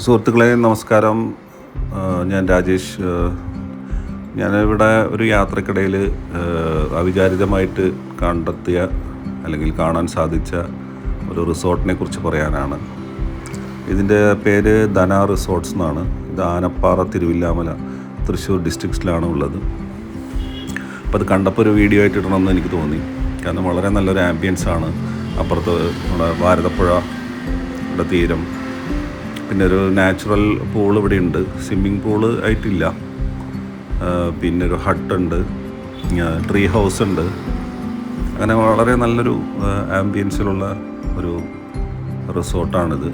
സുഹൃത്തുക്കളെ നമസ്കാരം. ഞാൻ രാജേഷ്. ഞാനിവിടെ ഒരു യാത്രക്കിടയിൽ അവിചാരിതമായിട്ട് കണ്ടെത്തിയ അല്ലെങ്കിൽ കാണാൻ സാധിച്ച ഒരു റിസോർട്ടിനെ കുറിച്ച് പറയാനാണ്. ഇതിന്റെ പേര് ധന റിസോർട്ട്സ് എന്നാണ്. ഇത് ആനപ്പാറ തിരുവില്ലാമല തൃശ്ശൂർ ഡിസ്ട്രിക്റ്റിലാണ് ഉള്ളത്. അപ്പോൾ അത് കണ്ടപ്പോൾ ഒരു വീഡിയോ ആയിട്ട് ഇടണമെന്ന് എനിക്ക് തോന്നി. കാരണം വളരെ നല്ലൊരു ആംബിയൻസ് ആണ് അപ്പുറത്ത് നമ്മുടെ ഭാരതപ്പുഴ തീരം. പിന്നെ ഒരു നാച്ചുറൽ പൂൾ ഇവിടെ ഉണ്ട്. സ്വിമ്മിങ് പൂൾ ആയിട്ടില്ല. പിന്നെ ഒരു ഹട്ടുണ്ട് ട്രീ ഹൗസ് ഉണ്ട്. അങ്ങനെ വളരെ നല്ലൊരു ആംബിയൻസിലുള്ള ഒരു റിസോർട്ടാണിത്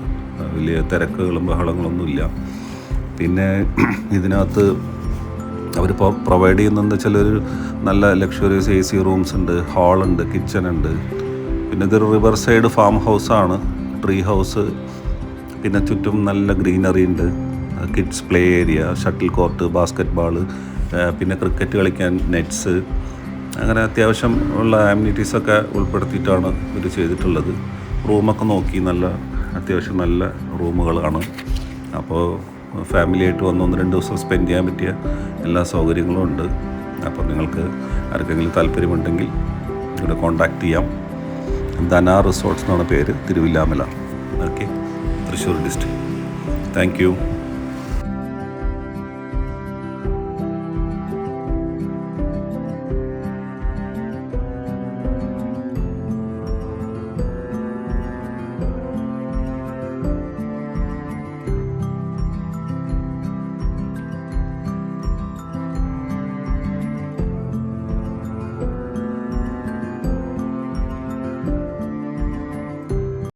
വലിയ തിരക്കുകളും ബഹളങ്ങളൊന്നുമില്ല പിന്നെ ഇതിനകത്ത് അവരിപ്പോൾ പ്രൊവൈഡ് ചെയ്യുന്നതെന്ന് വെച്ചാൽ ഒരു നല്ല ലക്ഷറിയസ് എ സി റൂംസ് ഉണ്ട് ഹാളുണ്ട് കിച്ചൺ ഉണ്ട്. പിന്നെ ഇതൊരു റിവർ സൈഡ് ഫാം ഹൗസാണ് ട്രീ ഹൗസ് പിന്നെ ചുറ്റും നല്ല ഗ്രീനറി ഉണ്ട്. Kids play area shuttle court basketball പിന്നെ ക്രിക്കറ്റ് കളിക്കാൻ നെറ്റ്സ് അങ്ങനെ അത്യാവശ്യം ഉള്ള ആമ്യൂണിറ്റീസൊക്കെ ഉൾപ്പെടുത്തിയിട്ടാണ് ഇത് ചെയ്തിട്ടുള്ളത്. റൂമൊക്കെ നോക്കി നല്ല അത്യാവശ്യം നല്ല റൂമുകളാണ്. അപ്പോൾ ഫാമിലിയായിട്ട് വന്ന് ഒന്ന് രണ്ട് ദിവസം സ്പെൻഡ് ചെയ്യാൻ പറ്റിയ എല്ലാ സൗകര്യങ്ങളും ഉണ്ട്. അപ്പോൾ നിങ്ങൾക്ക് ആർക്കെങ്കിലും താല്പര്യമുണ്ടെങ്കിൽ ഇവിടെ കോൺടാക്റ്റ് ചെയ്യാം. ധന റിസോർട്ട്സ് എന്നാണ് പേര് Thiruvilwamala. Okay Thrissur district. Thank